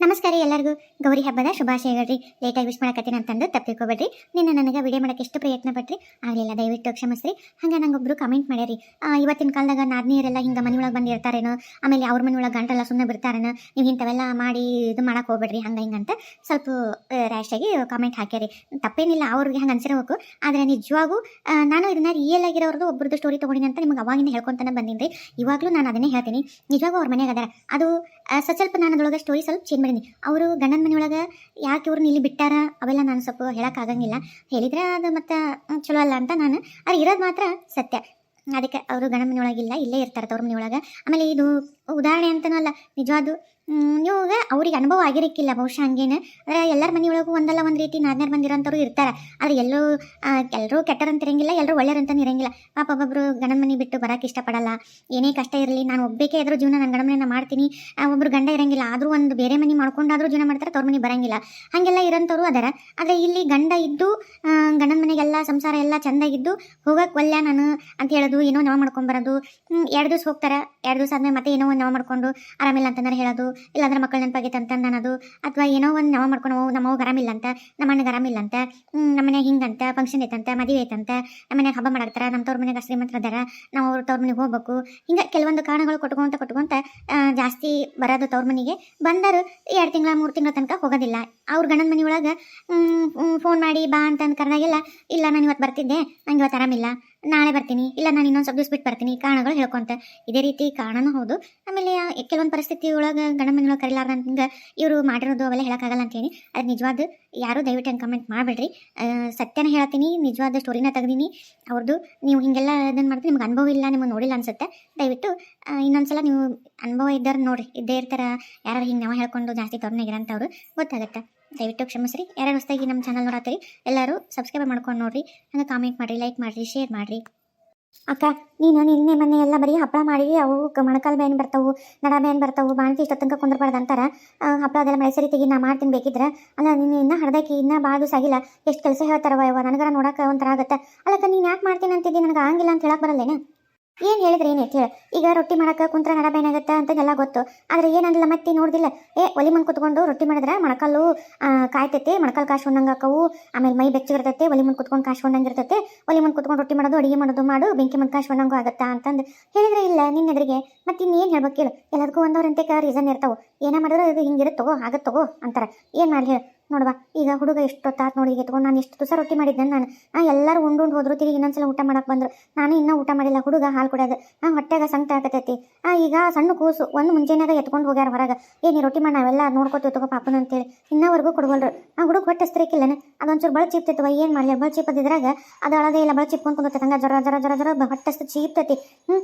ನಮಸ್ಕಾರ ಎಲ್ಲರಿಗೂ. ಗೌರಿ ಹಬ್ಬದ ಶುಭಾಶಯಗಳು ರೀ. ಲೇಟಾಗಿ ವಿಶ್ ಮಾಡಕತ್ತೀನಿ ಅಂತಂದು ತಪ್ಪಿಕೋಬೇಡ್ರಿ ನಿನ್ನ ನನಗೆ ವಿಡಿಯೋ ಮಾಡಕ್ಕೆ ಎಷ್ಟು ಪ್ರಯತ್ನ ಪಟ್ರಿ? ಆಗಲಿಲ್ಲ, ದಯವಿಟ್ಟು ಕ್ಷಮಿಸ್ರಿ. ಹಂಗೆ ನಂಗೊಬ್ರು ಕಮೆಂಟ್ ಮಾಡ್ಯಾರಿ. ಇವತ್ತಿನ ಕಾಲದಾಗ ನಾದ್ನಿಯರೆಲ್ಲ ಹಿಂಗೆ ಮನೆ ಬಂದು ಇರ್ತಾರೇನೋ ಆಮೇಲೆ ಅವ್ರ ಮನೆ ಒಳಗೆ ಗಂಟೆಲ್ಲ ಸುಮ್ಮನೆ ಬಿಡ್ತಾರೇನೋ, ನೀವು ಇಂಥವೆಲ್ಲ ಮಾಡಿ ಇದು ಮಾಡಕ್ಕೆ ಹೋಗ್ಬೇಡ್ರಿ, ಹಂಗೆ ಹಿಂಗಂತ ಸ್ವಲ್ಪ ರ್ಯಾಶ್ ಆಗಿ ಕಮೆಂಟ್ ಹಾಕ್ಯಾರಿ. ತಪ್ಪೇನಿಲ್ಲ, ಅವ್ರಿಗೆ ಹಂಗೆ ಅನ್ಸಿರಬೇಕು. ಆದರೆ ನಿಜವಾಗೂ ನಾನು ಇದನ್ನ ರಿಯಲ್ ಆಗಿರೋರ್ದು ಒಬ್ರದ್ದು ಸ್ಟೋರಿ ತೊಗೊಂಡಿನಿ ಅಂತ ನಿಮ್ಗೆ ಅವಾಗಿಂದ ಹೇಳ್ಕೊತಾನೆ ಬಂದಿನಿ ರೀ. ಇವಾಗಲೂ ನಾನು ಅದನ್ನೇ ಹೇಳ್ತೀನಿ. ನಿಜವಾಗೂ ಅವ್ರ ಮನೆಯಾಗ ಅದಾರ. ಅದು ಸ್ವಲ್ಪ ಸ್ವಲ್ಪ ನಾನು ಅದರೊಳಗೆ ಸ್ಟೋರಿ ಸ್ವಲ್ಪ ಚೇಂಜ್ ಮಾಡೀನಿ ಅವರು ಗಂಡನ ಮನೆಯೊಳಗೆ ಯಾಕೆ ಇವ್ರನ್ನ ಇಲ್ಲಿ ಬಿಟ್ಟಾರ? ಅವೆಲ್ಲ ನಾನು ಸ್ವಲ್ಪ ಹೇಳೋಕ್ಕಾಗಂಗಿಲ್ಲ ಹೇಳಿದ್ರೆ ಅದು ಮತ್ತೆ ಚಲೋ ಅಲ್ಲ ಅಂತ ನಾನು. ಅದು ಇರೋದು ಮಾತ್ರ ಸತ್ಯ. ಅದಕ್ಕೆ ಅವರು ಗಂಡನ ಮನೆಯೊಳಗಿಲ್ಲ, ಇಲ್ಲೇ ಇರ್ತಾರೆ ತವ್ರ ಮನೆಯೊಳಗೆ. ಆಮೇಲೆ ಇದು ಉದಾಹರಣೆ ಅಂತನಲ್ಲ ನಿಜವಾದು ನೀವು ಅವ್ರಿಗೆ ಅನುಭವ ಆಗಿರಕ್ಕಿಲ್ಲ ಬಹುಶಃ ಹಂಗೇನು. ಆದರೆ ಎಲ್ಲರ ಮನೆಯೊಳಗೂ ಒಂದಲ್ಲ ಒಂದು ರೀತಿ ನಾದ್ನಾರು ಬಂದಿರೋಂಥವ್ರು ಇರ್ತಾರೆ. ಆದರೆ ಎಲ್ಲರೂ ಎಲ್ಲರೂ ಕೆಟ್ಟರಂತ ಇರಂಗಿಲ್ಲ ಎಲ್ಲರೂ ಒಳ್ಳೆಯರಂತನೂ ಇರಂಗಿಲ್ಲ. ಪಾಪ ಒಬ್ಬೊಬ್ರು ಗಂಡನ ಮನೆ ಬಿಟ್ಟು ಬರೋಕೆ ಇಷ್ಟಪಡಲ್ಲ. ಏನೇ ಕಷ್ಟ ಇರಲಿ, ನಾನು ಒಬ್ಬೇಕೆ ಇದ್ರೂ ಜೀವನ ನನ್ನ ಗಂಡನ ಮಾಡ್ತೀನಿ. ಒಬ್ಬರು ಗಂಡ ಇರಂಗಿಲ್ಲ, ಆದರೂ ಒಂದು ಬೇರೆ ಮನೆ ಮಾಡ್ಕೊಂಡಾದರೂ ಜೀವನ ಮಾಡ್ತಾರೆ, ತವ್ರ ಮನೆ ಬರಂಗಿಲ್ಲ. ಹಾಗೆಲ್ಲ ಇರೋಂಥವ್ರು ಅದಾರ. ಆದರೆ ಇಲ್ಲಿ ಗಂಡ ಇದ್ದು ಗಂಡನ ಮನೆಗೆಲ್ಲ ಸಂಸಾರ ಎಲ್ಲ ಚೆಂದಾಗಿದ್ದು ಹೋಗಕ್ಕೆ ಒಲ್ಲ ನಾನು ಅಂತ ಹೇಳೋದು, ಏನೋ ನಾವು ಮಾಡ್ಕೊಂಬರೋದು ಎರಡು ದಿವಸ ಹೋಗ್ತಾರೆ, ಎರಡು ದಿವಸ ಆದಮೇಲೆ ಮತ್ತೆ ಏನೋ ಒಂದು ನವ ಮಾಡ್ಕೊಂಡು ಆರಾಮಿಲ್ಲ ಅಂತಂದ್ರೆ ಹೇಳೋದು ಇಲ್ಲಾಂದ್ರೆ ಮಕ್ಕಳು ನೆನಪಾಗೈತೆ ಅಂತ ಅನ್ನೋದು ಅಥವಾ ಏನೋ ಒಂದು ನಾವು ಮಾಡ್ಕೊಂಡು "ಓ, ನಮ್ಮ ಅವ್ಗೆ ಆರಾಮಿಲ್ಲ ಅಂತ ನಮ್ಮ ಅಣ್ಣಗೆ ಆರಾಮಿಲ್ಲ ಅಂತ ನಮ್ಮ ಮನೆಗೆ ಹಿಂಗಂತ ಫಂಕ್ಷನ್ ಐತಂತ ಮದುವೆ ಐತಂತ ನಮ್ಮ ಮನೆಗೆ ಹಬ್ಬ ಮಾಡಾಕ್ತಾರೆ ನಮ್ಮ ತವ್ರ ಮನೆಗೆ ಶ್ರೀಮಂತರ ಅದಾರ ನಾವು ಅವ್ರ ತವ್ರ ಮನೆಗೆ ಹೋಗ್ಬೇಕು. ಹಿಂಗೆ ಕೆಲವೊಂದು ಕಾರಣಗಳು ಕೊಟ್ಕೊಂತ ಕೊಟ್ಕೊಂತ ಜಾಸ್ತಿ ಬರೋದು ತವ್ರ ಮನೆಗೆ. ಬಂದರು ಎರಡು ತಿಂಗಳ ಮೂರು ತಿಂಗಳ ತನಕ ಹೋಗೋದಿಲ್ಲ. ಅವ್ರ ಗಂಡನ ಮನೆ ಒಳಗೆ ಫೋನ್ ಮಾಡಿ ಬಾ ಅಂತ ಕರೆದಾಗೆಲ್ಲ ಇಲ್ಲ ನಾನು ಇವತ್ತು ಬರ್ತಿದ್ದೆ ನಂಗೆ ಇವತ್ತು ಆರಾಮಿಲ್ಲ. ನಾಳೆ ಬರ್ತೀನಿ. ಇಲ್ಲ, ನಾನು ಇನ್ನೊಂದು ಸ್ವಲ್ಪ ದಿವಸ ಬಿಟ್ಟು ಬರ್ತೀನಿ. ಕಾರಣಗಳು ಹೇಳ್ಕೊಂತ. ಇದೇ ರೀತಿ ಕಾರಣನೂ ಹೌದು. ಆಮೇಲೆ ಕೆಲವೊಂದು ಪರಿಸ್ಥಿತಿ ಒಳಗೆ ಗಂಡನ ಮನೆ ಒಳಗೆ ಕರಿಲಾರ್ದಂಗೆ ಇವರು ಮಾಡಿರೋದು ಅವೆಲ್ಲ ಹೇಳೋಕ್ಕಾಗಲ್ಲ ಅಂತೇಳಿ ಅದು ನಿಜವಾದ ಯಾರೂ ದಯವಿಟ್ಟು ಹಂಗೆ ಕಮೆಂಟ್ ಮಾಡಬೇಡ್ರಿ. ಸತ್ಯನ ಹೇಳ್ತೀನಿ ನಿಜವಾದ ಸ್ಟೋರಿನ ತೆಗ್ದೀನಿ. ಅವ್ರದ್ದು ನೀವು ಹಿಂಗೆಲ್ಲ ಇದನ್ನು ಮಾಡ್ತೀವಿ ನಿಮ್ಗೆ ಅನುಭವ ಇಲ್ಲ, ನಿಮಗೆ ನೋಡಿಲ್ಲ ಅನ್ಸುತ್ತೆ. ದಯವಿಟ್ಟು ಇನ್ನೊಂದು ಸಲ ನೀವು ಅನುಭವ ಇದ್ದಾರೆ ನೋಡಿರಿ. ಇದ್ದೇ ಇರ್ತಾರೆ. ಯಾರು ಹಿಂಗೆ ನಾವು ಹೇಳ್ಕೊಂಡು ಜಾಸ್ತಿ ತೊರ್ನಾಗಿರಂಥವ್ರು ಗೊತ್ತಾಗುತ್ತೆ. ದಯವಿಟ್ಟು ಕ್ಷಮಿಸ್ರಿ. ಯಾರು ಹೊಸದಾಗಿ ನಮ್ಮ ಚಾನಲ್ ನೋಡತ್ತೀರಿ, ಎಲ್ಲರೂ ಸಬ್ಸ್ಕ್ರೈಬ್ ಮಾಡ್ಕೊಂಡು ನೋಡ್ರಿ. ಹಂಗೆ ಕಾಮೆಂಟ್ ಮಾಡಿರಿ ಲೈಕ್ ಮಾಡಿರಿ ಶೇರ್ ಮಾಡಿರಿ. ಅಕ್ಕ, ನೀನು ನಿನ್ನೆ ಮೊನ್ನೆ ಎಲ್ಲ ಬರೀ ಹಪ್ಪಳ ಮಾಡಿ ಅವು ಮೊಣಕಾಲು ಬೇನ್ ಬರ್ತಾವು, ನಡ ಬೇನ್ ಬರ್ತಾವು, ಬಾಣ್ತಿ ಇಷ್ಟ ತನಕ ಕುಂದ್ರಬಾರ್ದು ಅಂತಾರ. ಹಪ್ಪಳ ಅದೆಲ್ಲ ಮೈಸೂರಿ ತೆಗಿ ನಾ ಮಾಡ್ತೀನಿ ಬೇಕಿದ್ರೆ. ಅಲ್ಲ, ನೀನು ಇನ್ನ ಹಡ್ದಾಕಿ ಇನ್ನ ಭಾಳ ದಿವಸ ಆಗಿಲ್ಲ, ಎಷ್ಟು ಕೆಲಸ ಹೇಳ್ತಾರವ ಯವ ನನಗರ ನೋಡಕ್ಕೆ ಒಂಥರ ಆಗುತ್ತೆ. ಅಲ್ಲಕ್ಕ, ನೀನು ಯಾಕೆ ಮಾಡ್ತೀನಿ ಅಂತಿದ್ದಿ ನನಗೆ ಆಗಿಲ್ಲ ಅಂತ ಹೇಳಕ್ಕೆ ಬರಲ್ಲೇನು? ಏನು ಹೇಳಿದ್ರೆ, ಏನು ಹೇಳಿ? ಈಗ ರೊಟ್ಟಿ ಮಾಡಕ್ಕೆ ಕುಂತ್ರ ನಡ ಅಂತ ಎಲ್ಲಾ ಗೊತ್ತು. ಆದ್ರೆ ಏನಂದಿಲ್ಲ ಮತ್ತೆ ನೋಡ್ದಿಲ್ಲ. ಏ ಒಲಿ ಮುಂದೆ ಕುತ್ಕೊಂಡು ರೊಟ್ಟಿ ಮಾಡಿದ್ರೆ ಮೊಣಕಾಲು ಕಾಯ್ತೈತಿ ಕಾಯ್ತೈತಿ ಕಾಶ್ ಕಾಶ್ಕೊಂಡಂಗೆ ಹಾಕವು. ಆಮೇಲೆ ಮೈ ಬೆಚ್ಚಗಿರ್ತೈತೆ ಒಲಿ ಮುಂದೆ ಕುತ್ಕೊಂಡು ಕಾಶ್ ಇರ್ತೈತೆ. ಒಲಿ ಮುಂದೆ ಕುತ್ಕೊಂಡು ರೊಟ್ಟಿ ಮಾಡೋದು, ಅಡಿಗೆ ಮಾಡೋದು ಮಾಡು, ಬೆಂಕಿ ಮುಂದ್ ಕಾಶ್ ಹೊಂದಂಗು ಆಗುತ್ತಾ ಅಂತಂದು ಹೇಳಿದ್ರೆ ಇಲ್ಲ ನಿನ್ನ ಎದುರಿಗೆ. ಮತ್ತೆ ಇನ್ನೇನು ಹೇಳ್ಬೇಕು ಹೇಳು ಎಲ್ಲದಕ್ಕೂ ಒಂದವ್ರಂತೆ ರೀಸನ್ ಇರ್ತಾವೆ. ಏನೇ ಮಾಡಿದ್ರು ಇದು ಹಿಂಗಿರುತ್ತೋ ಆಗತ್ತೋ ಅಂತಾರೆ. ಏನ್ ಮಾಡಿ ಹೇಳು? ನೋಡುವ, ಈಗ ಹುಡುಗ ಎಷ್ಟೊತ್ತಾತ್ ನೋಡಿ ಎತ್ಕೊಂಡು ನಾನು ಎಷ್ಟು ದಿವಸ ರೊಟ್ಟಿ ಮಾಡಿದ್ದೆ ನಾನು. ಎಲ್ಲರೂ ಉಂಡು ಉಂಡು ಹೋದ್ರು, ತಿರುಗಿ ಇನ್ನೊಂದ್ಸಲ ಊಟ ಮಾಡಕ್ಕೆ ಬಂದರು. ನಾನು ಇನ್ನೂ ಊಟ ಮಾಡಿಲ್ಲ, ಹುಡುಗ ಹಾಲು ಕುಡಿಯೋದು. ಆ ಹೊಟ್ಟೆಗೆ ಸಂಕಟ ಆಗತೈತಿ. ಈಗ ಸಣ್ಣ ಕೂಸು, ಒಂದು ಮುಂಜಾನೆಯಾಗ ಎತ್ಕೊಂಡು ಹೋಗ್ಯಾರ ಹೊರಗೆ. ಏ, ನೀ ರೊಟ್ಟಿ ಮಾಡಿ, ನಾವೆಲ್ಲ ನೋಡ್ಕೊತೀವಿ ತಗೋ ಪಾಪನ ಅಂತೇಳಿ. ಇನ್ನವರೆಗೂ ಕೊಡುವಲ್ರು. ಆ ಹುಡುಗ ಹೊಟ್ಟೆ ಸ್ತ್ರೀಕಿಲ್ಲನ ಅದೊಂಚೂರು ಬಳ ಚೀಪ್ತೈತವ ಏನು ಮಾಡಲಿ? ಬಳ ಚೀಪದಿದ್ರಾಗ ಅದು ಅಳದೇ ಇಲ್ಲ ಬಳ ಚಿಪ್ಕೊಂಡು ಕುಂದೈತೆ ಹಂಗೆ ಜರ ಜರ ಜರ ಜರ ಹೊಟ್ಟೆ ಚೀಪ್ತೈತಿ ಹ್ಞೂ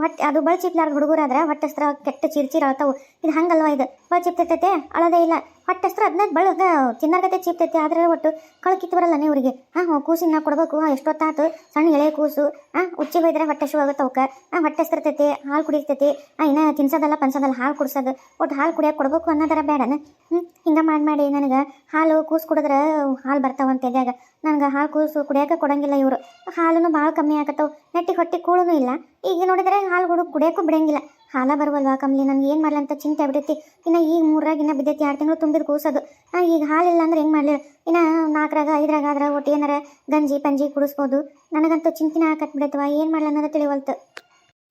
ಹೊಟ್ಟೆ ಅದು ಬಳ ಚಿಪ್ಲಾರ್ದ ಹುಡುಗರಾದ್ರೆ ಹೊಟ್ಟೆ ಹಸ್ತ್ರ ಕೆಟ್ಟ ಚಿರ್ಚಿರ ಚೀರ್ ಅಳ್ತಾವು ಇದು ಹಂಗಲ್ವಾ ಇದು? ಬಳ ಚಿಪ್ತೈತೆ ಅಳದೇ ಇಲ್ಲ. ಹೊಟ್ಟೆ ಹಸ್ತ್ರ ಅದನ್ನ ಬಳಗ ತಿನ್ನರ್ಗತೆ ಚಿಪ್ತೈತೆ ಆದ್ರೆ ಒಟ್ಟು ಕಳು ಕಿತ್ತು ಬರಲ್ಲ ನೀವ್ರಿಗೆ ಹಾಂ ಕೂಸಿನ ಕೊಡ್ಬೇಕು. ಎಷ್ಟೊತ್ತಾತು? ಸಣ್ಣ ಎಳೆ ಕೂಸು. ಹಾಂ ಉಚ್ಚಿ ಹೋಯ್ದ್ರೆ ಹೊಟ್ಟೆ ಶೂ ಆಗುತ್ತೆ ಅವಕ್ಕೆ? ಹಾಂ ಹೊಟ್ಟೆ ಹಸ್ತಿರ್ತೈತಿ, ಹಾಲು ಕುಡಿರ್ತೈತಿ. ಹಾಂ ಇನ್ನ ತಿನ್ಸೋದಲ್ಲ, ಪನ್ಸೋದಲ್ಲ, ಹಾಲು ಕುಡ್ಸೋದು. ಒಟ್ಟು ಹಾಲು ಕುಡಿಯೋಕೆ ಕೊಡ್ಬೇಕು ಅನ್ನೋದರ ಬೇಡನ? ಹ್ಞೂ ಹಿಂಗೆ ಮಾಡಿ ಮಾಡಿ ನನಗೆ ಹಾಲು ಕೂಸು ಕುಡಿದ್ರೆ ಹಾಲು ಬರ್ತಾವಂತ ಎದ್ಯಾಗ? ನನಗೆ ಹಾಲು ಕೂಸು ಕುಡಿಯೋಕೆ ಕೊಡಂಗಿಲ್ಲ ಇವರು. ಹಾಲೂ ಭಾಳ ಕಮ್ಮಿ ಆಗತ್ತವು. ನೆಟ್ಟಿ ಹೊಟ್ಟೆ ಕೂಳೂ ಇಲ್ಲ. ಈಗ ನೋಡಿದ್ರೆ ಹಾಲು ಹುಡುಗ ಕುಡಿಯೋಕ್ಕೂ ಬಿಡಂಗಿಲ್ಲ. ಹಾಲ ಬರುವಲ್ವಾ ಕಮ್ಮಿ ನನಗೆ ಏನು ಮಾಡಲಿ ಅಂತ ಚಿಂತೆ ಬಿಡೈತಿ ಇನ್ನು ಈಗ ಮೂರಾಗ ಇನ್ನ ಬಿದ್ದೈತಿ ಎರಡು ತಿಂಗಳು ತುಂಬಿದ ಕೂಸೋದು. ಈಗ ಹಾಲಿಲ್ಲ ಅಂದ್ರೆ ಹೆಂಗೆ ಮಾಡಲಿ? ಇನ್ನು ನಾಲ್ಕರಾಗ ಐದರಾಗ ಆದ್ರೆ ಒಟ್ಟು ಏನಾರ ಗಂಜಿ, ಪಂಜಿ ಕುಡಿಸ್ಬೋದು. ನನಗಂತೂ ಚಿಂತಿನ ಹಾಕತ್ ಬಿಡೈತವ ಏನು ಮಾಡಲಿ ಅನ್ನೋದು ತಿಳಿವಲ್ತು.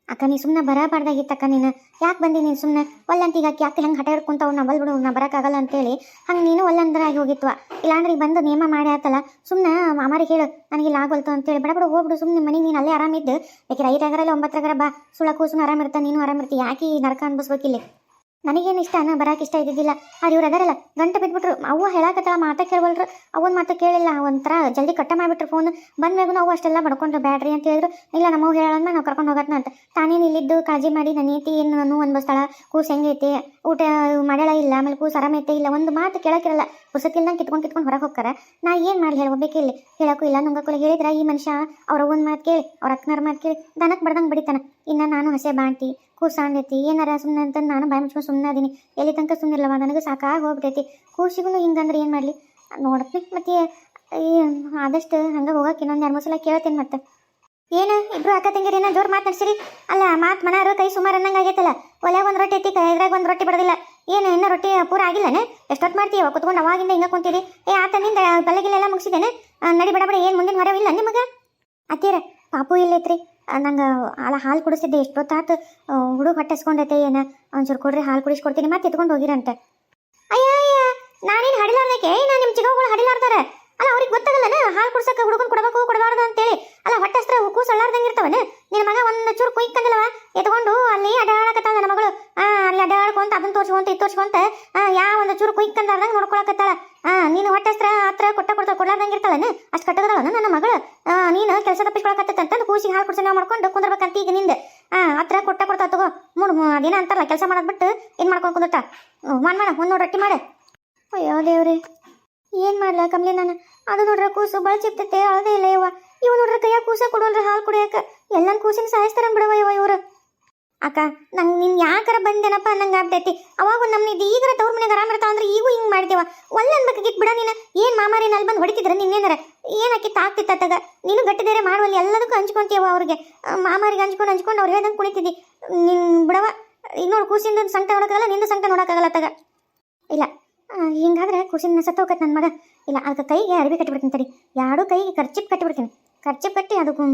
ಅಕ್ಕ, ನೀ ಸುಮ್ಮನೆ ಬರಬಾರ್ದಾಗಿತ್ತಕ್ಕ ನೀನು. ಯಾಕೆ ಬಂದಿ ನೀನು ಸುಮ್ಮನೆ ಒಲ್ಲಂತ ಈಗ ಯಾಕೆ ಹೆಂಗೆ ಹಠ ಹಿಡ್ಕೊಂತ ಅವ್ನ ಬಲ್ ಬಿಡು, ನಾ ಬರೋಕ್ಕಾಗಲ್ಲ ಅಂತೇಳಿ. ಹಂಗೆ ನೀನು ಒಲ್ಲಂದ್ರೆ ಆಗಿ ಹೋಗಿತ್ತು ಇಲ್ಲಾಂದ್ರೆ ಈಗ ಬಂದು ನೇಮ ಮಾಡಿ ಆತಲ್ಲ. ಸುಮ್ಮನೆ ಮಾಮಾರಿಗೆ ಹೇಳು ನನಗೆ ಇಲ್ಲ ಆಗೋಲ್ತು ಅಂತೇಳಿ. ಬಡ ಬಡ, ಹೋಗ್ಬಿಡು ಸುಮ್ಮನೆ ಮನೆಗೆ ನೀನು ಅಲ್ಲೇ ಆರಾಮಿದ್ದು. ಬೇಕಿದ್ರೆ ಐದಾಗರಲ್ಲ ಒಂಬತ್ತರಾಗರ ಬಾ. ಸುಳ ಕೂಸು ಆರಾಮಿರ್ತ, ನೀನು ಆರಾಮಿರ್ತಿ. ಯಾಕೆ ನರಕ ಅನ್ಭವಿಸ್ಬೇಕಿಲ್ಲಿ? ನನಗೇನು ಇಷ್ಟ ಅನ್ನ ಬರಕ್ಕೆ ಇಷ್ಟ ಇದ್ದಿದ್ದಿಲ್ಲ. ಅದು ಇವ್ರು ಅದಾರಲ್ಲ, ಗಂಟೆ ಬಿಟ್ಬಿಟ್ರು. ಅವ್ವ ಹೇಳಾಕತ್ತಾಳ ಮಾತಾ ಕೇಳ್ವಲ್ರು. ಅವನ್ ಮಾತು ಕೇಳಿಲ್ಲ, ಒಂಥರ ಜಲ್ದಿ ಕಟ್ಟ ಮಾಡಿಬಿಟ್ರು ಫೋನ್ ಬಂದ್ಮ್ಯಾಗೂ ಅವು ಅಷ್ಟೆಲ್ಲ ಬಡ್ಕೊಂಡ್ರು, ಬ್ಯಾಡ್ರಿ ಅಂತ ಹೇಳಿದ್ರು. ಇಲ್ಲ ನಮ್ಮವ್ ಹೇಳಂದ್ರೆ ನಾವು ಕರ್ಕೊಂಡು ಹೋಗತ್ನ ಅಂತ. ತಾನೇನು ಇಲ್ಲಿದ್ದು, ಕಾಳಜಿ ಮಾಡಿ ನನ್ನ ನೀತಿ ಏನು ನಾನು ಒಂದು ಸ್ಥಳ ಕೂಸು ಹೆಂಗೈತಿ? ಊಟ ಮಾಡ್ಯಾಳ ಇಲ್ಲ, ಆಮೇಲೆ ಕೂಸು ಆರಾಮೈತೆ ಇಲ್ಲ. ಒಂದು ಮಾತು ಕೇಳಕ್ಕಿರಲ್ಲ ಪುಸ್ತಕಿಲ್ದಂಗೆ ಕಿತ್ಕೊಂಡು ಕಿತ್ಕೊಂಡು ಹೊರಗೆ ಹೋಗ್ತಾರ? ನಾ ಏನು ಮಾಡಲಿ ಹೇಳಿ ಒಬ್ಬಕ್ಕೆ ಇಲ್ಲಿ ಹೇಳಕ್ಕೂ ಇಲ್ಲ ನಂಗಕ್ಕೂ ಹೇಳಿದ್ರ ಈ ಮನುಷ್ಯ ಅವ್ರ ಅವ್ವನ ಮಾತು ಕೇಳಿ, ಅವ್ರ ಅಕ್ಕನವ್ರ ಮಾತು ಕೇಳಿ ದನಕ್ಕೆ ಬಡ್ದಂಗೆ ಬಡಿತಾನೆ. ಇನ್ನು ನಾನು ಹಸೆ ಬಾಂಟಿ ಕೂಸಾಂಡೈತಿ, ಏನಾರ ಸುಮ್ಮನೆ ಅಂತ ನಾನು ಬಾಯಿ ಮುಚ್ಕೊಂಡು ಸುಮ್ಮನೆ ಅದೀನಿ. ಎಲ್ಲಿ ತನಕ ಸುಮ್ಮನಿಲ್ಲವ ನನಗೆ ಸಾಕಾಗಿ ಹೋಗ್ಬಿಟ್ಟೈತಿ ಕೂಸಿಗೂ ಹಿಂಗಂದ್ರೆ ಏನು ಮಾಡಲಿ? ನೋಡತ್ನಿ ಮತ್ತೆ ಆದಷ್ಟು ಹಂಗೆ ಹೋಗಕ್ಕೆ ಇನ್ನೊಂದು ಎರಡು ಸಲ ಕೇಳ್ತೀನಿ ಮತ್ತೆ. ಏನು ಇಬ್ರು ಅಕ್ಕ ತಂಗಿರಿ ಏನೋ ಜೋರು ಮಾತಾಡ್ಸಿರಿ ಅಲ್ಲ ಮಾತು ಮನಾರು ಕೈ ಸುಮಾರು ಅನ್ನಂಗೆ ಆಗೈತಲ್ಲ. ಒಲೆಗೆ ಒಂದು ರೊಟ್ಟಿ ಐತಿ ಕೈದ್ರಾಗ ಒಂದು ರೊಟ್ಟಿ ಬಡದಿಲ್ಲ. ಏನು, ಇನ್ನೂ ರೊಟ್ಟಿ ಪೂರ ಆಗಿಲ್ಲನೆ? ಎಷ್ಟೊತ್ತು ಮಾಡ್ತೀವ ಕುತ್ಕೊಂಡು ಅವಾಗಿಂದ ಹಿಂಗೆ ಕುಂತೀರಿ. ಏ ಆತ ನಿಂದ ಬೆಳಗಿಲೆಲ್ಲ ಮುಗಿಸಿದ್ದೇನೆ ನಡಿ ಬಡಬಡ ಬಡ, ಏನು ಮುಂದಿನ ಹೊರವಿಲ್ಲ ನಿಮಗೆ? ಅತ್ತೀರ ಪಾಪು ಇಲ್ಲೈತ್ರಿ ನಂಗೆ ಆಳ ಹಾಲು ಕುಡಿಸಿದ್ದೆ, ಎಷ್ಟೊತ್ತಾತು. ಹುಡುಗ ಹೊಟ್ಟೆಸ್ಕೊಂಡೈತೆ, ಏನು? ಒಂಚೂರು ಕೊಡ್ರಿ, ಹಾಲು ಕುಡಿಸ್ಕೊಡ್ತೀನಿ, ಮತ್ತೆ ಎತ್ಕೊಂಡು ಹೋಗಿರಂತೆ. ಅಯ್ಯ ನಾನೇನು ಹಡಿಲಾರ್ದಕ್ಕೆ? ನಾ ನಿಮ್ಮ ಚಿಕ್ಕಗಳು ಹಡಿಲಾರ್ದಾರ. ಅಲ್ಲ, ಅವ್ರಿಗೆ ಗೊತ್ತಾಗಲ್ಲನ? ಹಾಲು ಕುಡ್ಸಕ್ಕೆ ಹುಡುಗನ್ ಕೊಡಬೇಕು, ಕೊಡಬಾರ್ದು ಅಂತೇಳಿ. ಅಲ್ಲ ಹೊಟ್ಟೆ ಹಸ್ತ್ರ ಕೂಸು ಅಳ್ಳಾರ್ದಂಗೆ ಇರ್ತಾವನ? ನಿನ್ನ ಮಗ ಒಂದು ಚೂರು ಕುಯ್ಕಂದಿಲ್ಲವ ಎತ್ಕೊಂಡು ಅಲ್ಲಿ ಅಡ್ಡಾಡಕತ್ತಾಳ ನನ್ನ ಮಗಳು. ಅಲ್ಲಿ ಅಡ್ಡಾಡ್ಕೊಂತ ಅದನ್ನ ತೋರ್ಸ್ಕೊಂತ ಇದು ತೋರ್ಸ್ಕೊಂತ ಯಾವ ಒಂದು ಚೂರು ಕುಯ್ಕಂದಾರ್ದಂಗೆ ನೋಡ್ಕೊಳಕತ್ತಾಳ. ನೀನು ಹೊಟ್ಟೆ ಹಸ್ತ್ರ ಹತ್ರ ಕೊಟ್ಟ ಕೊಡ್ತಾ ಕೊಡ್ಲಾರ್ದಂಗೆ ಇರ್ತಾಳನ ಅಷ್ಟು ಕಟ್ಟಗದವನ ನನ್ನ ಮಗಳು? ನೀನು ಕೆಲಸ ತಪ್ಪಿಸ್ಕೊಳಕತ್ತಂತ ಕೂಸಿಗೆ ಹಾಲು ಕುಡ್ಸನ ಮಾಡ್ಕೊಂಡು ಕುಂದರ್ಬೇಕಂತ ಈಗ ನಿಂದ. ಹತ್ರ ಕೊಟ್ಟ ಕೊಡ್ತಾ ತಗೋ. ಮೂಡು ಅದೇನ ಅಂತಾರಲ್ಲ, ಕೆಲಸ ಮಾಡೋದ್ ಬಿಟ್ಟು ಏನು ಮಾಡ್ಕೊಂಡು ಕುಂದಿರ್ತ? ಮಾಡ್ ಮಾಡ, ಒಂದು ನೋಡಿ ರೊಟ್ಟಿ ಮಾಡು. ಅಯ್ಯೋ ದೇವ್ರಿ, ಏನು ಮಾಡ್ಲ ಕಮ್ಲಿ ನಾನು? ಅದು ನೋಡ್ರ ಕೂಸು ಬಳ ಚಿಪ್ತೈತೆ ಅಳದೇ ಇಲ್ಲ ಯವ್ವ. ಇವ್ ನೋಡ್ರ ಕೈಯಾಗ ಕೂಸ ಕೊಡೋಲ್ರ ಹಾಲು ಕುಡಿಯಾಕ. ಎಲ್ಲನ್ ಕೂಸಿನ ಸಾಯಿಸ್ತಾರ ಬಿಡವ ಯವ್ವ ಇವ್ರು. ಅಕ್ಕ, ನಂಗೆ ನಿನ್ನ ಯಾಕರ ಬಂದೇನಪ್ಪ ನಂಗೆ ಆಗ್ತೈತಿ. ಅವಾಗ ಇದು ಈಗರ ತವ್ರ ಮನೆಗೆ ಆರಾಮ ಇರ್ತಾವ ಅಂದ್ರೆ ಈಗೂ ಹಿಂಗೆ ಮಾಡ್ತೇವ. ಒಳ್ಳೆ ಅನ್ಬೇಕಾಗಿತ್ತು ಬಿಡ ನೀನು. ಏನು ಮಾಮಾರಿ ನಲ್ಲಿ ಬಂದು ಹೊಡಿತಿದ್ರ ನಿನ್ನೇನಾರ? ಏನಕ್ಕೆ ತಾಕ್ತಿತ್ತ ತಗ? ನೀನು ಗಟ್ಟಿದೇರೆ ಮಾಡುವಲ್ಲಿ ಎಲ್ಲದಕ್ಕೂ ಹಂಚ್ಕೊಂತೀವ ಅವ್ರಿಗೆ. ಮಾಮಾರಿಗೆ ಹಂಚ್ಕೊಂಡು ಹಂಚ್ಕೊಂಡು ಅವ್ರು ಹೇಳ್ದಂಗೆ ಕುಣಿತಿದ್ದಿ ನಿನ್ನ ಬಿಡವ ಈಗ ನೋಡಿ ಕೂಸಿಂದ ಸಂಕಟ ನೋಡೋಕ್ಕಾಗಲ್ಲ, ನಿಂದು ಸಂಕಟ ನೋಡೋಕ್ಕಾಗಲ್ಲ ತಗ. ಇಲ್ಲ ಹಿಂಗಾದ್ರೆ ಕೂಸಿನ ಸತ್ತೋಗತ್ತೆ ನನ್ನ ಮಗ. ಇಲ್ಲ ಅದಕ್ಕೆ ಕೈಗೆ ಅರಿವಿ ಕಟ್ಟಿಬಿಡ್ತೀನಿ ತಡಿ. ಯಾರು ಕೈಗೆ ಖರ್ಚಿಪ್ ಕಟ್ಟಿಬಿಡ್ತೀನಿ. ಖರ್ಚಿಪ್ ಕಟ್ಟಿ ಅದಕ್ಕೆ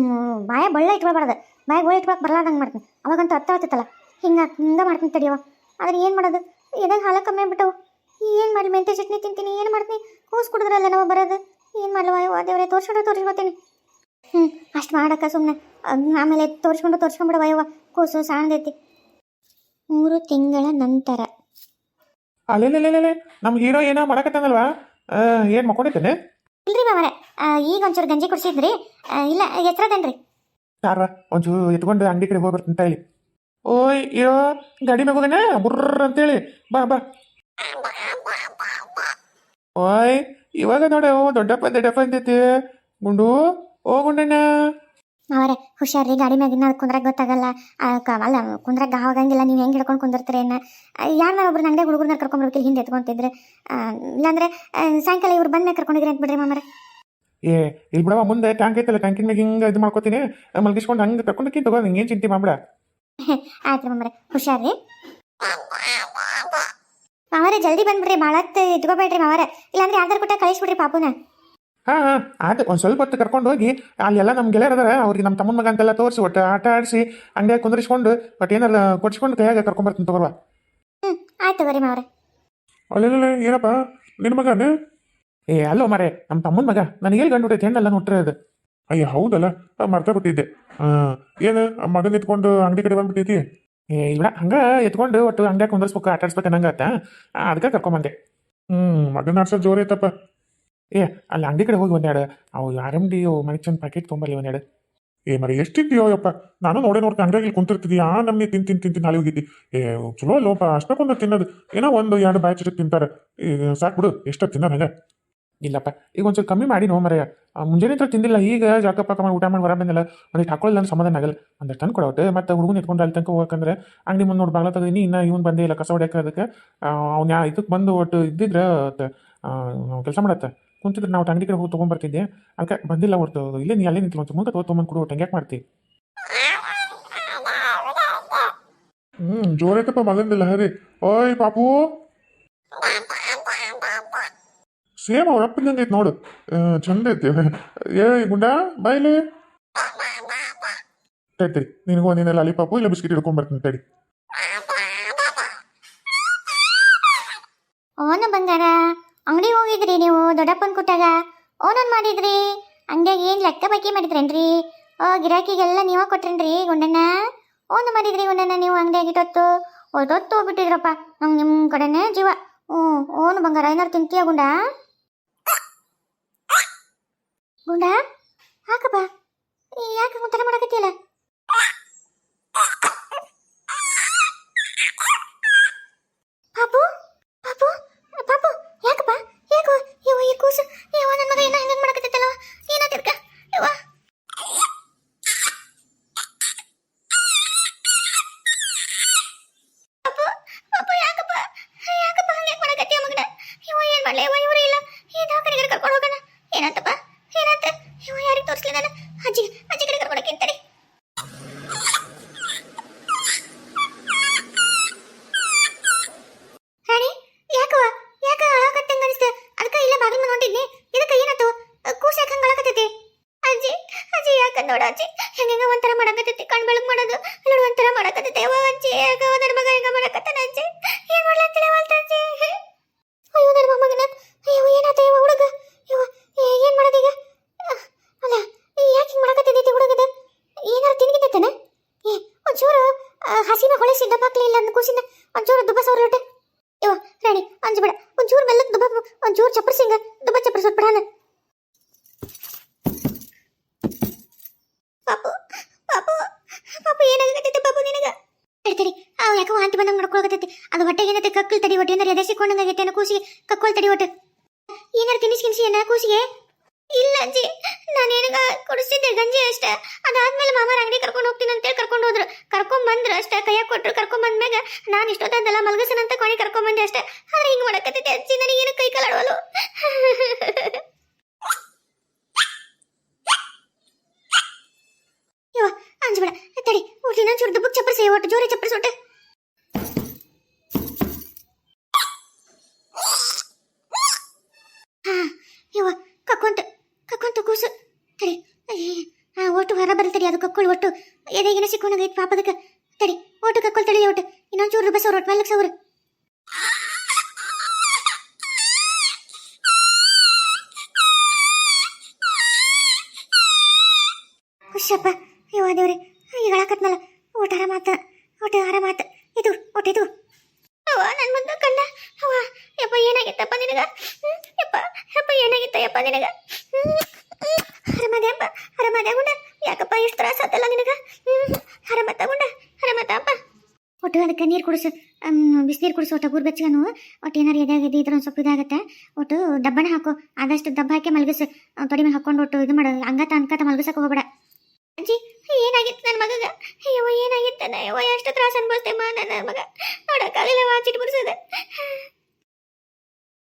ಬಾಯ ಬಳ್ಳ ಇಟ್ಕೊಳ್ಬಾರ್ದು. ಬಾಯ ಬಳ್ಳ ಇಟ್ಕೊಳಕ್ಕೆ ಬರಲಾರ್ದಂಗೆ ಮಾಡ್ತೀನಿ. ಅವಾಗಂತೂ ಅರ್ಥ ಆಗ್ತೈತಲ್ಲ ಹಿಂಗೆ ಹಿಂಗೆ ಮಾಡ್ತೀನಿ ತಡಿಯವ ಆದ್ರೆ ಏನು ಮಾಡೋದು? ಎದಾಗ ಹಾಲು ಕಮ್ಮಿ ಆಗ್ಬಿಟ್ಟವು? ಏನು ಮಾಡಲಿ ಮೆಂತೆ ಚಟ್ನಿ ತಿಂತೀನಿ? ಏನು ಮಾಡ್ತೀನಿ? ಕೂಸು ಕುಡಿದ್ರಲ್ಲ ನಾವು ಬರೋದು. ಏನು ಮಾಡಲವ? ದೇವ್ರೆ, ತೋರ್ಸ್ಕೊಂಡು ತೋರಿಸ್ಕೊತೀನಿ. ಹ್ಞೂ ಅಷ್ಟು ಮಾಡಕ್ಕ ಸುಮ್ಮನೆ ಆಮೇಲೆ ತೋರಿಸ್ಕೊಂಡು ತೋರಿಸ್ಕೊಂಡ್ಬಿಡವ ಅಯ್ಯವ ಕೂಸು ಸಾಣದೈತಿ. ಮೂರು ತಿಂಗಳ ನಂತರ. ಅಲ್ಲೇ ನಮ್ಮ ಹೀರೋ ಏನೋ ಮಾಡಕತ್ತಾನಲ್ವಾ ಏನು ಮಕ್ಕೊಂಡಿದ್ದೇನೆ? ಇಲ್ರಿ ಮಾವರೆ. ಈಗ ಒಂಚೂರು ಗಂಜಿ ಕುಡಿಸಿದ್ರಿ. ಇಲ್ಲ ಎಚ್ಚರದೇನ್ರಿ ಯಾರ ಒಂಚೂರು ಎತ್ಕೊಂಡು ಅಂಗಡಿ ಕಡೆ ಹೋಗ್ಬರ್ತೀನಿ ಹೇಳಿ. ಓಯ್, ಇರೋ, ಗಾಡಿ ಹೋಗನೆ ಬುರ್ರ ಅಂತೇಳಿ. ಬಾ ಬಾ. ಓಯ್, ಇವಾಗ ನೋಡೆ, ಓ, ದೊಡ್ಡಪ್ಪ ದೊಡ್ಡಪ್ಪ ಅಂತೈತಿ. ಗುಂಡು, ಓ, ಗುಂಡಣ್ಣ. ಮಾವರೆ ಹುಷಾರಿ ಗಾಡಿ ಮ್ಯಾಗಿನ ಕುಂದ್ರಾಗ ಗೊತ್ತಾಗಲ್ಲ. ಅಲ್ಲ ಕುಂದ್ರಾಗ ಆಗಂಗಿಲ್ಲ ನೀವು ಹೆಂಗೆ ಹಿಡ್ಕೊಂಡು ಕುಂದಿರ್ತೀರಿ ಏನ? ಯಾರನ್ನ ಒಬ್ರು ನಂಗೆ ಹುಡುಗರನ್ನ ಕರ್ಕೊಂಡ್ಬರ್ಬೇಕು ಹಿಂದೆ ಎತ್ಕೊಂತಿದ್ರೆ. ಇಲ್ಲಾಂದ್ರೆ ಸಾಯಂಕಾಲ ಇವ್ರು ಬಂದ್ಮೇಲೆ ಕರ್ಕೊಂಡಿದ್ರಿ ಅಂತ ಬಿಡ್ರಿ ಮಾಮರೆ. ಏ ಇಲ್ಲಿ ಬಿಡವ ಮುಂದೆ ಟ್ಯಾಂಕ್ ಐತಲ್ಲ ಟ್ಯಾಂಕಿನ ಮ್ಯಾಗ ಹಿಂಗೆ ಇದು ಮಾಡ್ಕೋತೀನಿ. ಮಲಗಿಸ್ಕೊಂಡು ಹಂಗೆ ಕರ್ಕೊಂಡಕ್ಕಿಂತ ತಗೋ ಹಿಂಗೇನು ಚಿಂತೆ ಮಾಡ್ಬಿಡ. ಆಯ್ತು ಮಾಮರೆ ಹುಷಾರಿ ಮಾವರೆ ಜಲ್ದಿ ಬಂದ್ಬಿಡ್ರಿ ಭಾಳ ಇಟ್ಕೋಬೇಡ್ರಿ ಮಾವರೆ ಇಲ್ಲಾಂದ್ರೆ ಯಾವ್ದಾರು ಕೊಟ್ಟ ಕಳಿಸ್ಬಿಡ್ರಿ ಪಾಪುನ. ಹಾಂ ಹಾಂ ಆಯ್ತು ಒಂದು ಸ್ವಲ್ಪ ಹೊತ್ತು ಕರ್ಕೊಂಡು ಹೋಗಿ ಅಲ್ಲೆಲ್ಲ ನಮ್ಮ ಗೆಳೆಯರದಾರ ಅವ್ರಿಗೆ ನಮ್ಮ ತಮ್ಮನ ಮಗ ಅಂತೆಲ್ಲ ತೋರಿಸಿ ಒಟ್ಟು ಆಟ ಆಡಿಸಿ ಅಂಗಡಿಯಾಗ ಕುಂದ್ರಿಸ್ಕೊಂಡು ಬಟ್ ಏನಾರ ಕೊಡ್ಸ್ಕೊಂಡು ಕೈಯಾಗ ಕರ್ಕೊಂಬರ್ತೀನಿ ತಗೋರ್ವಾ. ಹ್ಞೂ ಆಯ್ತು ಬರೀ ಮಾವ್ರೆ. ಅಲ್ಲೆಲ್ಲ ಏನಪ್ಪ ನಿನ್ನ ಮಗನೇ? ಏ ಅಲ್ಲೋ ಮಾರೇ ನಮ್ಮ ತಮ್ಮನ ಮಗ ನನಗೆ ಎಲ್ಲಿ ಗಂಡು ಹುಟ್ಟೈತೆ ಹೆಣ್ಣೆಲ್ಲ ನೋಟ್ರೆ ಅದು. ಅಯ್ಯ ಹೌದಲ್ಲ ಮರ್ತಾ ಬಿಟ್ಟಿದ್ದೆ ಹಾಂ ಏನು ಮಗನ ಎತ್ಕೊಂಡು ಅಂಗಡಿ ಕಡೆ ಬಂದ್ಬಿಟ್ಟೈತಿ? ಏ ಇಲ್ಲ ಹಂಗೆ ಎತ್ಕೊಂಡು ಒಟ್ಟು ಅಂಗಡಿಯಾಗ ಕುಂದರ್ಸ್ಬೇಕು ಆಟ ಆಡ್ಸ್ಬೇಕು ಅನ್ನಂಗತ್ತ ಅದಕ್ಕೆ ಕರ್ಕೊಂಬಂದೆ ಹ್ಞೂ ಮಗನ ಆಡ್ಸೋ ಜೋರೈತಪ್ಪ ಐತಪ್ಪ ಏ, ಅಲ್ಲಿ ಅಂಗಡಿ ಕಡೆ ಹೋಗಿ ಒಂದೆರಡು. ಅವು ಆರ್ ಎಂ ಡಿ ಪ್ಯಾಕೆಟ್ ತೊಂಬಲ್ಲಿ ಒಂದೆರಡು. ಏ, ಮರಿ ಎಷ್ಟಿದ್ದೀಯೋ ಯಪ್ಪ. ನಾನು ನೋಡೇ ನೋಡ್ತಾ ಅಂಗಡಿಯಲ್ಲಿ ಕುಂತಿರ್ತಿದ್ದಿ ಆ ನಮ್ಮ ತಿನ್ ತಿನ್ ತಿನ್ ನಾಳೆ ಹೋಗಿದ್ದಿ. ಏ, ಚಲೋ ಲೋಪ ಅಷ್ಟಕ್ಕೊಂದು ತಿನ್ನೋದು. ಏನೋ ಒಂದು ಎರಡು ಬ್ಯಾಚ್ ತಿಂತಾರೆ. ಈಗ ಸಾಕು ಬಿಡು. ಎಷ್ಟು ತಿನ್ನೋದು ಹಂಗೆ? ಇಲ್ಲಪ್ಪ. ಈಗ ಒಂಚೂರು ಕಮ್ಮಿ ಮಾಡಿ ನೋ ಮರೆಯ. ಮುಂಜಾನೆ ಹತ್ರ ತಿಂದಿಲ್ಲ. ಈಗ ಜಾಕಪ್ಪ ಮಾಡಿ ಊಟ ಮಾಡಿ ಹೊರ ಬಂದಿಲ್ಲ. ಒಂದಿಟ್ಟು ಹಾಕೊಳ್ಳಿ ನನ್ನ ಸಮಾಧಾನ ಆಗಲ್ಲ. ಅಂದ್ರೆ ತಂದು ಕೊಡೋಟೆ ಮತ್ತೆ ಹುಡುಗನ ಇಟ್ಕೊಂಡು ಅಲ್ಲಿ ತನಕ ಹೋಗಕಂದ್ರೆ ಅಂಗಡಿ ಮುಂದೆ ನೋಡಿ ಬಾಗ್ಲ ತೆಗೀನಿ ಇನ್ನ ಇವನು ಬಂದೇ ಇಲ್ಲ. ಕಸ ಹೊಡ್ಯಕ್ಕೆ ಅದಕ್ಕೆ. ಅವ್ನು ಇದಕ್ಕೆ ಬಂದು ಒಟ್ಟು ಇದ್ದಿದ್ರೆ ಕೆಲಸ ಮಾಡತ್ತೆ. ಕುಂತಿದ್ರೆ, ನಾವು ಅಂಗಡಿ ಕಡೆ ಹೋಗಿ ತೊಗೊಂಬರ್ತಿದ್ದೆ ಅದಕ್ಕೆ ಬಂದಿಲ್ಲ ಹೊರತು, ಇಲ್ಲೇ ನೀ ಅಲ್ಲೇ ನಿಂತು ಮುಂದೆ ತೊಗೊಂಬಂದು ಕೊಡು ಹೆಂಗೆ ಮಾಡ್ತಿ? ಹ್ಞೂ ಜೋರೈತಪ್ಪ ಮಗಂದಿಲ್ಲ, ಹರಿ. ಓಯ್, ಪಾಪು. ಸೇಮ್ ಅವ್ರ ಅಪ್ಪನಂಗೆ ಐತೆ ನೋಡು. ಚಂದ ಐತಿ. ಏ ಗುಂಡ ಬಾಯ್ಲಿ ತಡಿ ನಿನಗೂ ಒಂದಿನ ಲಾಲಿಪಾಪು ಇಲ್ಲ ಬಿಸ್ಕಿಟ್ ಹಿಡ್ಕೊಂಬರ್ತೀನಿ ತಡಿ ಓನ ಬಂಗಾರ ಅಂಗಡಿಗೆ ಹೋಗಿದ್ರಿ ನೀವು ದೊಡ್ಡಪ್ಪನ ಕೊಟ್ಟಾಗ ಓನನ್ ಮಾಡಿದ್ರಿ? ಅಂಗಡಿಯಾಗ ಏನು ಲೆಕ್ಕ ಬಾಕಿ ಮಾಡಿದ್ರೇನ್ರಿ? ಓ, ಗಿರಾಕಿಗೆಲ್ಲ ನೀವ ಕೊಟ್ರೇನ್ರಿ ಗುಂಡಣ್ಣ? ಓನು ಮಾಡಿದ್ರಿ ಗುಂಡಣ್ಣ ನೀವು ಅಂಗಡಿಯಾಗ ತೊತ್ತು? ಓದೊತ್ತು ಹೋಗ್ಬಿಟ್ಟಿದ್ರಪ್ಪ. ನಂಗೆ ನಿಮ್ಮ ಕಡೆನೇ ಜೀವ. ಹ್ಞೂ, ಓನು ಬಂಗಾರ. ಏನಾರು ತಿಂತೀಯ ಗುಂಡ? ಗುಂಡ, ಹಾಕಪ್ಪ. ಯಾಕೆ ಮುತ್ತರ ಮಾಡಕತ್ತಿಯಲ್ಲ? ಪಾಪು ಪಾಪು ಯಾಕಪ್ಪ ಯಾಕೋ ಯವ್ವ ಈ ಕೂಸು ಯವ್ವ ನನ್ನ ಮಗ ಏನ ಹೆಂಗ್ ಮಾಡಕತ್ತೈತಲ್ಲ ಏನಾತಿರ್ಕ ಯವ್ವ ಪಾಪು ಪಾಪು ಯಾಕಪ್ಪ ಯಾಕಪ್ಪ ಹಂಗೆ ಮಾಡಕತ್ತೀಯ ಮಗನ ಯವ್ವ ಏನ್ ಮಾಡ್ಲಿ ಯವ್ವ ಇವ್ರು ಇಲ್ಲ ಈ ದವಾಖಾನೆಗೆ ಕರ್ಕೊಂಡು ಹೋಗೋಣ ಏನಾತಪ್ಪ ಏನಾತ ಯವ್ವ ಯಾರಿಗೆ ತೋರಿಸ್ಲಿ ನಾನು ಅಜ್ಜಿ ಅಜ್ಜಿ ಕಡೆ ಕರ್ಕೊಳಕ್ಕೆ ಅಂತಾರೆ ನೋಡ ಅಜ್ಜಿ ಹೆಂಗ ಒಂಥರ ಮಾಡಕತ್ತೈತಿ ಕಣ್ ಮಾಡೋದು? ಅಲ್ಲೋಡು ಒಂಥರ ಮಾಡಕತ್ತೈತಿ ದೇವ, ಅಜ್ಜಿ. ಯಾಕ ನನ್ನ ಮಗ ಹಿಂಗ ಮಾಡಕತ್ತಾನ ಅಜ್ಜಿ. ಏನ್ ಮಾಡ್ಲಂತೇಳಿ ಅವಲ್ತ ಅಜ್ಜಿ. ಅಯ್ಯೋ, ನನ್ನ ಮೊಮ್ಮಗನ. ಅಯ್ಯೋ ಏನಾತ ಯಾವ ಹುಡುಗ. ಏ- ಏನ್ ಮಾಡೋದೀಗ ಅಲ್ಲ ಯಾಕೆ ಹಿಂಗ್ ಮಾಡಕತ್ತಿದ್ದೈತಿ ಹುಡುಗದ? ಏನಾರ ತಿನ್ಗಿದ್ದೈತನ ಏ, ಒಂಚೂರು ಹಸಿನ ಹೊಳೆಸಿ ಡಬ್ಬಾಕ್ಲಿ ಇಲ್ಲ ಅಂದ ಕೂಸಿನ ಒಂಚೂರು ದುಬ್ಬ ಸಾವಿರ ಲೋಟ ಯವ್ವ ರಾಣಿ, ಅಂಜಬೇಡ. ಒಂಚೂರು ಮೆಲ್ಲಕ್ ದುಬ್ಬ ಒಂಚೂರು ಚಪ್ಪರ್ಸಿಂಗ ದುಬ್ಬ ಚಪ್ಪರ್ಸೋಟ್ ಬಿಡಾನ ಪಾಪು ಪಾಪು ಪಾಪು ಏನಾಗತ್ತೈತೆ ಬಾಬು ನಿನಗ? ತಡಿ ಅವ್ ಯಾಕೋ ವಾಂತಿ ಬಂದಂಗ ಅದು ಹೊಟ್ಟೆಗೆ ಕಕ್ಕಲ್ ತಡಿ ಹೊಟ್ಟೆ ಅಂದ್ರೆ ಎದೆ ಸಿಕ್ಕೊಂಡಂಗಾಗೈತೆ ಅನ್ನೋ ಕೂಸಿಗೆ ಕಕ್ಕೋಲ್ ತಡಿ ಹೊಟ್ಟೆ. ಏನಾರ ತಿನ್ನಿಸ್ ಕಿನ್ಸಿ ಏನ ಕೂಸಿಗೆ? ಇಲ್ಲ ಅಜ್ಜಿ, ನಾನು ಏನಾಗ ಕುಡಿಸ್ತಿದ್ದೆ, ಗಂಜಿ ಅಷ್ಟೇ. ಅದಾದ್ಮೇಲೆ ಮಾಮಾರ ಅಂಗಡಿ ಕರ್ಕೊಂಡು ಹೋಗ್ತೀನಿ ಅಂತೇಳಿ ಕರ್ಕೊಂಡು ಹೋದ್ರು. ಕರ್ಕೊಂಡ್ ಬಂದ್ರು ಅಷ್ಟೇ, ಕೈಯಾಗ ಕೊಟ್ರು. ಕರ್ಕೊಂಡ್ ಬಂದ್ಮ್ಯಾಗ ನಾನು ಇಷ್ಟೊತ್ತಂದಲ್ಲ ಮಲಗಸನಂತ ಕೊನೆ ಕರ್ಕೊಂಡ್ ಬಂದೆ ಅಷ್ಟೇ. ಆದ್ರೆ ಹಿಂಗ್ ಮಾಡಕತ್ತೈತೆ ಅಜ್ಜಿ ನನಗೆ ಏನು ಕೈ ಕಾಲಾಡವಲು ಅಂಜಬೇಡ ತಡಿ ಇನ್ನೊಂದು ಚೂರು ದುಬ್ಬಕ್ಕೆ ಚಪ್ಪರಿಸಿ ಒಟ್ಟು, ಜೋರಿ ಚಪ್ಪರಿಸಿ ಒಟ್ಟು ಯವ್ವ ಕಕ್ಕೊಂತ ಕಕ್ಕೊಂತ ಕೂಸು. ತಡಿ ಹಾ ಒಟ್ಟು ಹೊರ ಬರ್ತಡಿ ಅದು ಕಕ್ಕೊಳ್ಳಿ ಒಟ್ಟು. ಎದೆಗಿನ ಸಿಕ್ಕೊಂಡಾಗೈತೆ ಪಾಪದಕ್ಕೆ ತಡಿ, ಒಟ್ಟು ಕಕ್ಕೊಲ್ ತಡಿ, ಒಟ್ಟು. ಇನ್ನೊಂದು ಚೂರು ರೂಪಾಯಿ ಅವ್ರು ಒಟ್ಟು ಮೇಲೆ ಸಾವಿರ ಖುಷಿಯಪ್ಪ ಅಯ್ಯೋ ದೇವ್ರೆ. ಈಗ ಹೇಳಕತ್ನಲ್ಲ. ಊಟ ಆರಾಮಾತ ಊಟ ಆರಾಮಾತ ಇದು ಊಟ ಇದು ಅವ್ವ ನನ್ನ ಮುಂದೆ ಕಂಡ ಅವ್ವ, ಯಪ್ಪ, ಏನಾಗಿತ್ತಪ್ಪ ನಿನಗ? ಯಪ್ಪ ಯಪ್ಪ ಏನಾಗಿತ್ತ ಯಪ್ಪ ನಿನಗ ಹರಮದೆ ಅಪ್ಪ. ಹರಮದೆ ಗುಂಡ. ಯಾಕಪ್ಪ ಎಷ್ಟು ತ್ರಾಸ ಆತಲ್ಲ ನಿನಗ? ಹರಮತ ಗುಂಡ. ಹರಮತ ಅಪ್ಪ. ಒಟ್ಟು ಅದಕ್ಕೆ ನೀರು ಕುಡಿಸು. ಬಿಸಿನೀರು ಕುಡಿಸು. ಒಟ್ಟು ಗುರು ಬೆಚ್ಚಗನು. ಒಟ್ಟು ಏನಾರು ಎದೆ ಇದ್ರೆ ಒಂದು ಸ್ವಲ್ಪ ಇದಾಗುತ್ತೆ. ಒಟ್ಟು ಡಬ್ಬನ ಹಾಕು. ಆದಷ್ಟು ದಬ್ಬ ಹಾಕಿ ಮಲಗಿಸು. ತೊಡೆ ಮೇಲೆ ಹಾಕೊಂಡು ಒಟ್ಟು ಇದು ಮಾಡು. ಹಂಗತ ಅನ್ಕತ ಮಲಗಿಸಕ್ಕೆ ಹೋಗ್ಬೇಡ. ಅಜ್ಜಿ ಏನಾಗಿತ್ತು ನನ್ನ ಮಗಗ? ಅಯ್ಯವ್ವ ಏನಾಗಿತ್ತಾನ ಅಯ್ಯೋ ಎಷ್ಟು ತ್ರಾಸ ಅನ್ಭವಿಸ್ತೇಮ್ಮ ನನ್ನ ಮಗ. ನೋಡಕ್ಕಾಗಲಿಲ್ಲ ವಾಚಿಟ್ ಬರ್ಸೋದ